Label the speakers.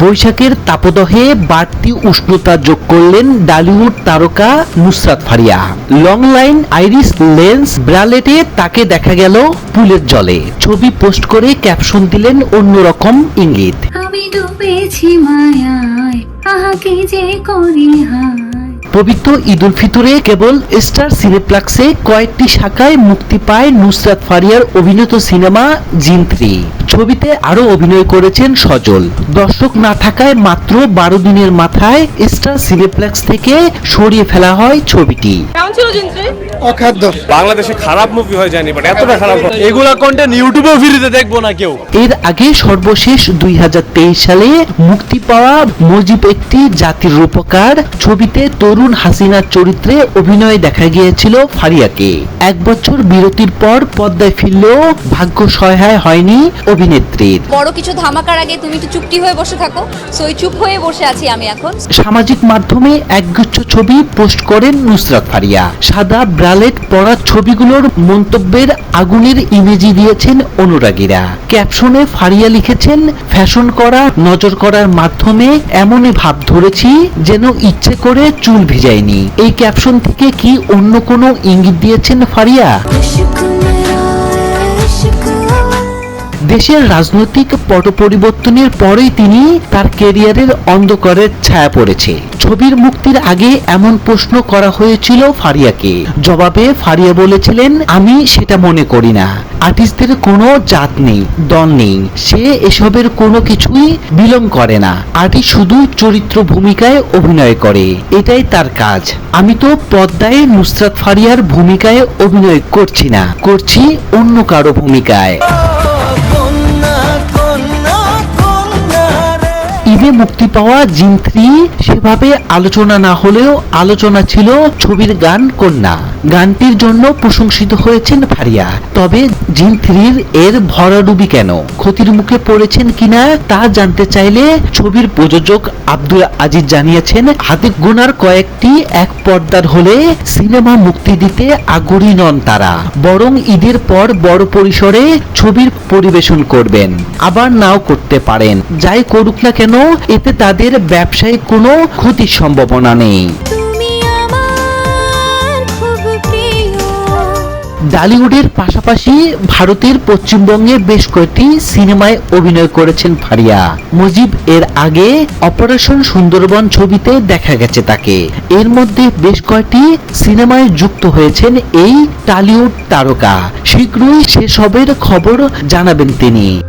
Speaker 1: বৈশাখের তাপদহে বাড়তি উষ্ণতা যোগ করলেন ডালিউড তারকা Nusrat Faria. Long line iris lens ব্রালেটে তাকে দেখা গেল পুলের জলে। ছবি পোস্ট করে ক্যাপশন দিলেন অন্যরকম ইঙ্গিত।
Speaker 2: আমি ডুবেছি মায়ায় আহাকে যে করি হায়।
Speaker 1: পবিত্র ঈদ উল ফিতরে কেবল স্টার সিনেপ্লাক্সে কয়েকটি শাখায় মুক্তি পায় নুসরাত ফারিয়ার অভিনীত সিনেমা জিন থ্রি। ছবিতে আরও অভিনয় করেছেন সজল। দর্শক না থাকায় মাত্র বারো দিনের মাথায় স্টার সিনেপ্লেক্স থেকে সরিয়ে ফেলা হয় ছবিটি।
Speaker 3: কেমন ছিল জিন্ত্রি?
Speaker 4: অখাদ্য।
Speaker 5: বাংলাদেশে খারাপ মুভি হয় জানি বাট এতটা খারাপ
Speaker 4: এগুলা কন্টেন্ট ইউটিউবেও ফ্রিতে দেখব না কেউ।
Speaker 1: এর আগে সর্বশেষ দুই হাজার তেইশ সালে মুক্তি পাওয়া মজিব একটি জাতির রূপকার ছবিতে তরুণ হাসিনার চরিত্রে অভিনয়ে দেখা গিয়েছিল ফারিয়াকে। এক বছর বিরতির পর পদ্মায় ফিরলেও ভাগ্য সহায় হয়নি অভিনেত্রীর।
Speaker 6: বড় কিছু ধামাকার আগে তুমি একটু চুপটি হয়ে বসে থাকো। সো চুপ হয়ে বসে আছি আমি এখন।
Speaker 1: সামাজিক মাধ্যমে একগুচ্ছ ছবি পোস্ট করেন নুসরাত ফারিয়া। সাদা ব্রালেট পরা ছবিগুলোর মন্তব্যের আগুনের ইমেজি দিয়েছেন অনুরাগীরা। ক্যাপশনে ফারিয়া লিখেছেন ফ্যাশন করা নজর করার মাধ্যমে এমনই ভাব ধরেছি যেন ইচ্ছে করে চুল ভিজায়নি। এই ক্যাপশন থেকে কি অন্য কোনো ইঙ্গিত দিয়েছেন ফারিয়া? দেশের রাজনৈতিক পট পরিবর্তনের পরেই তিনি তার কেরিয়ারের অন্ধকারের ছায়া পড়েছে। ছবির মুক্তির আগে এমন প্রশ্ন করা হয়েছিল ফারিয়াকে। জবাবে ফারিয়া বলেছিলেন, আমি সেটা মনে করি না। আর্টিস্টদের কোনো জাত নেই, দল নেই। সে এসবের কোনো কিছুই বিলং করে না। আর্টিস্ট শুধু চরিত্র ভূমিকায় অভিনয় করে। এটাই তার কাজ। আমি তো পদ্মায় নুসরাত ফারিয়ার ভূমিকায় অভিনয় করছি না। করছি অন্য কারও ভূমিকায়। ঈদে মুক্তি পাওয়া জিন থ্রি সেভাবে আলোচনা না হলেও আলোচনা ছিল ছবির গান কন্যা। গানটির জন্য প্রশংসিত হয়েছেন ফারিয়া। তবে জিন থ্রির এর ভরাডুবি কেন? ক্ষতির মুখে পড়েছেন কিনা তা জানতে চাইলে ছবির প্রযোজক আব্দুল আজিজ জানিয়েছেন, হাতে গোনার কয়েকটি এক পর্দার হলে সিনেমা মুক্তি দিতে আগ্রহী নন তারা। বরং ঈদের পর বড় পরিসরে ছবির পরিবেশন করবেন। আবার নাও করতে পারেন। যাই করুক না কেন এতে তাদের ব্যবসায়িক কোনো ক্ষতির সম্ভাবনা নেই। ডালিউডের পাশাপাশি ভারতের পশ্চিমবঙ্গে বেশ কয়েকটি সিনেমায় অভিনয় করেছেন ফারিয়া। মুজিব এর আগে অপারেশন সুন্দরবন ছবিতে দেখা গেছে তাকে। এর মধ্যে বেশ কয়েকটি সিনেমায় যুক্ত হয়েছেন এই টালিউড তারকা। শীঘ্রই সেসবের খবর জানাবেন তিনি।